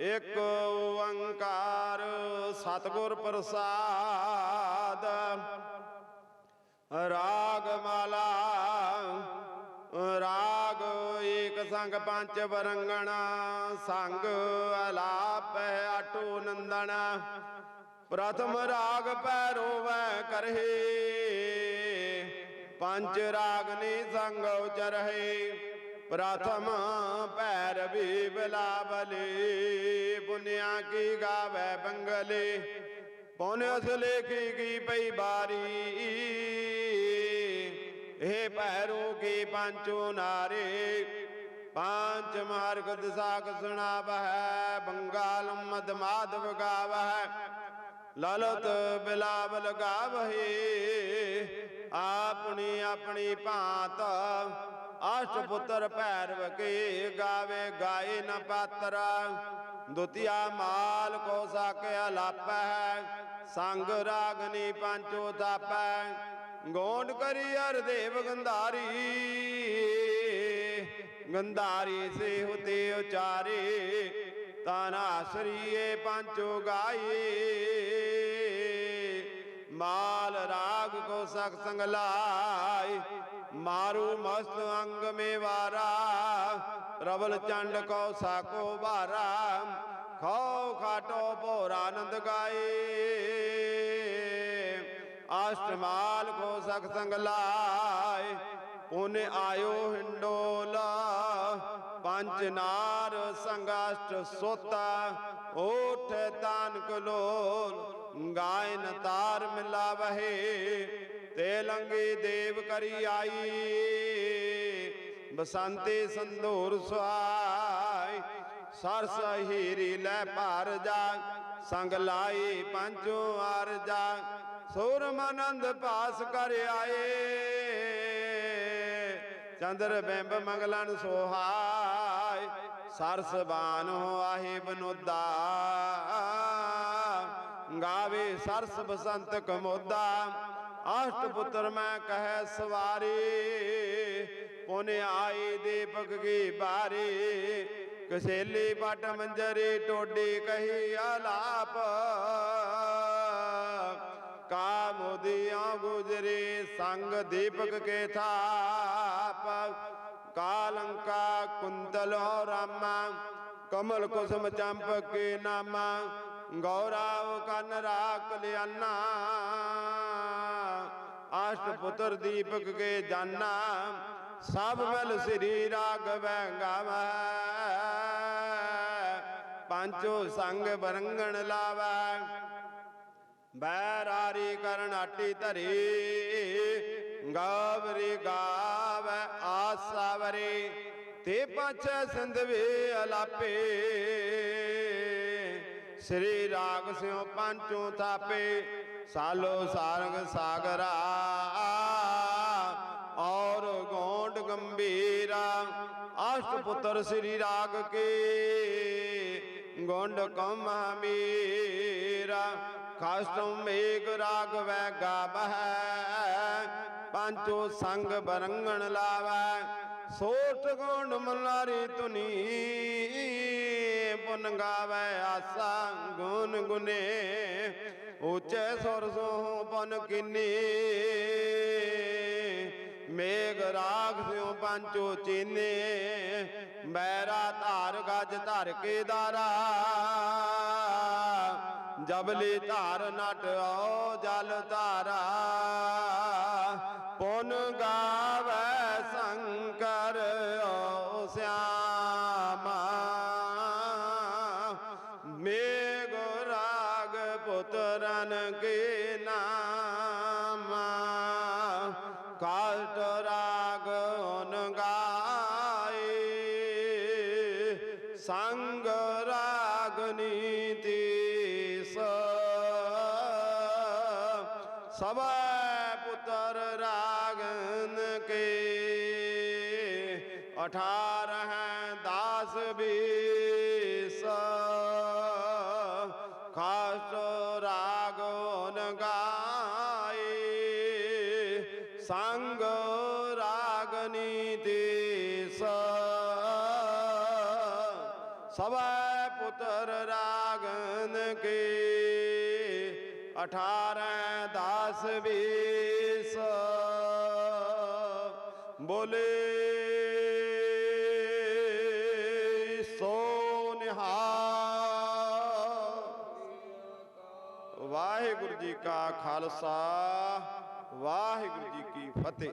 ਇਕ ਓੰਕਾਰ ਸਤਿਗੁਰ ਪ੍ਰਸਾਦ। ਰਾਗ ਮਾਲਾ ਰਾਗ ਏਕ ਸੰਗ ਪੰਜ ਬਰੰਗਣਾ ਸੰਗ ਅਲਾਪ ਆਟੂ ਨੰਦਨ। ਪ੍ਰਥਮ ਰਾਗ ਪੈ ਰੋਵੈ ਕਰਹੀ, ਪੰਜ ਰਾਗਨੀ ਸੰਗ ਉਚਰਹੀ। ਪ੍ਰਥਮ ਪੈਰ ਵੀ ਬਿਲਾਵਲੀ ਪੁਨਿਆ ਕੀ ਗਾਵੇ ਬੰਗਲੇ ਪੁਨ ਅਸ ਲੇਖੀ ਕੀ ਪਈ ਬਾਰੀ। ਇਹ ਪੈਰੂ ਕੀ ਪੰਚੋ ਨਾਰੇ ਪੰਜ ਮਾਰਗ ਦਿਸਾਕ ਸੁਣਾਵਹਿ, ਬੰਗਾਲ ਮਦ ਮਾਧਵ ਗਾਵਹਿ। ਲਲਤ ਬਿਲਾਵਲ ਗਾਵਹੀ, ਆਪਣੀ ਆਪਣੀ ਭਾਂਤ ਅਸ਼ਟ ਪੁੱਤਰ ਭੈਰਵ ਕੇ ਗਾਵੇ ਗਾਏ ਨ ਪਾਤਰਾ। ਦੁਤੀਆ ਮਾਲ ਕੋ ਸਾਕਿਆ ਲਾਪੈ ਸੰਗ ਰਾਗਨੀ ਪੰਚੋ ਤਾਪੈ। ਗੋਂਡ ਕਰੀ ਅਰ ਦੇਵ ਗੰਧਾਰੀ ਗੰਧਾਰੀ ਸੇ ਹੁਤੇ ਉਚਾਰੇ। ਤਾਨਾ ਸਰੀਏ ਪੰਚੋ ਗਾਏ ਮਾਲ ਰਾਗ ਕੋ ਸਖ ਸੰਗ ਲਾਇ ਮਾਰੂ ਮਸਤ ਅੰਗ ਮੇ ਵਾਰਾ ਰਵਲ ਚੰਡ ਕੋ ਸਾਕੋ ਭਾਰਾ ਖੋ ਖਾਟੋ ਭੋਰ ਆਨੰਦ ਗਾਏ। ਅਸ਼ਟਮਾਲ ਕੋ ਸਖ ਸੰਗ ਲਾਇ ਉਹਨੇ ਆਇਓ ਹਿੰਡੋਲਾ, ਪੰਜ ਨਾਰ ਸੰਗਾਸ਼ਟ ਸੋਤਾ, ਓਠ ਤਾਨ ਕਲੋਲ ਗਾਇਨ ਤਾਰ ਮਿਲਾਵਹਿ ਤੇ ਲੰਗੀ ਦੇਵ ਕਰੀ ਆਈ। ਬਸੰਤੇ ਸੰਧੂਰ ਸੁਆਈ ਸਰਸ ਹੀਰੀ ਲੈ ਭਾਰ ਜਾ, ਸੰਗ ਲਾਈ ਪੰਚੋ ਆਰ ਸੁਰ ਮਨੰਦ ਪਾਸ ਕਰ ਆਏ। ਚੰਦਰ ਬਿੰਬ ਮੰਗਲਨ ਸੋਹਾਇ ਸਰਸ ਬਾਨ ਹੋ ਆਹੇ ਬਨੋਦਾ। ਗਾਵੇ ਸਰਸ ਬਸੰਤ ਕਮੋਦਾ ਅਸ਼ਟ ਪੁੱਤਰ ਮੈਂ ਕਹੈ ਸਵਾਰੀ, ਪੁਨ ਆਈ ਦੀਪਕ ਕੀ ਬਾਰੀ। ਕਸੇਲੀ ਪਟ ਮੰਜਰੀ ਟੋਡੀ ਕਹੀ ਆਲਾਪ। ਕਾ ਗੁਜਰੇ ਸੰਗ ਦੀਪਕ ਕੇ ਥਾਪ। ਕਾਲੰਕਾ ਕੁੰਤਲ ਹੋ ਰਾਮਾ, ਕਮਲ ਕੁਸਮ ਚੰਪਕ ਕੇ ਨਾਮਾ। ਗੌਰਾਵ ਕੰਨ ਰਾਖ ਲਿਆਨਾ। ਅਸ਼ਟ ਪੁੱਤਰ ਦੀਪਕ ਕੇ ਜਾਨਾ। ਸਭ ਮਿਲ ਸ੍ਰੀ ਰਾਗਵੈ ਗਾਵੈ। ਪੰਚੋ ਸੰਗ ਬਰੰਗਣ ਲਾਵੈ। ਬੈਰਾਰੀ ਕਰਨਾਟੀ ਧਰੀ। ਗਾਵਰੀ ਗਾਵੈ ਆਸਾਵਰੀ ਤੇ ਪਾਛੈ ਸਿੰਧਵੇ ਅਲਾਪੇ। ਸ੍ਰੀ ਰਾਗ ਸਿਓ ਪੰਚੋ ਥਾਪੇ, ਸਾਲੋ ਸਾਰੰਗ ਸਾਗਰਾ, ਔਰ ਗੋਂਡ ਗੰਭੀਰਾ ਅਸ਼ਟ ਪੁੱਤਰ ਸ੍ਰੀ ਰਾਗ ਕੇ, ਗੋਂਡ ਕਮ ਮੀਰਾ ਖਾਸਤਮ ਮੇਗ ਰਾਗ ਵੈ ਗਾਵਹਿ, ਪੰਚੋ ਸੰਗ ਬਰੰਗਣ ਲਾਵੈ ਸੋਟ ਗੋਂਡ ਮਲਾਰੀ ਤੁਨੀ ਪੁਨ ਗਾਵੈ ਆਸਾ ਗੁਣ ਗੁਨੇ, ਉੱਚੇ ਸੁਰ ਸੋ ਪਨ ਕਿਨੀ। ਮੇਘ ਰਾਗ ਸਿਉ ਪੰਚੋ ਚੀਨੇ ਮੈਰਾ ਧਾਰ ਗਜ ਧਰ ਕੇ ਦਾਰਾ। ਜਬਲੀ ਧਾਰ ਨਟ ਓ ਜਲ ਧਾਰਾ, ਪੁਨ ਗਾਵੈ ਰਾਗ ਓਨ ਗਾਏ ਸੰਗ ਰਾਗ ਨੀਤੀ ਸ ਸਭੈ ਪੁੱਤਰ ਰਾਗਨ ਕੇ ਅਠਾਰਹ ਦਾਸ ਬੀਸ ਖਾਸ ਰਾਗੋਨ ਸਭੈ ਪੁੱਤਰ ਰਾਗਨ ਕੀ 18 10 20 ਬੋਲੇ ਸੋ ਨਿਹਾਲ ਵਾਹਿਗੁਰੂ ਜੀ ਕਾ ਖਾਲਸਾ, ਵਾਹਿਗੁਰੂ ਜੀ ਕੀ ਫਤਿਹ।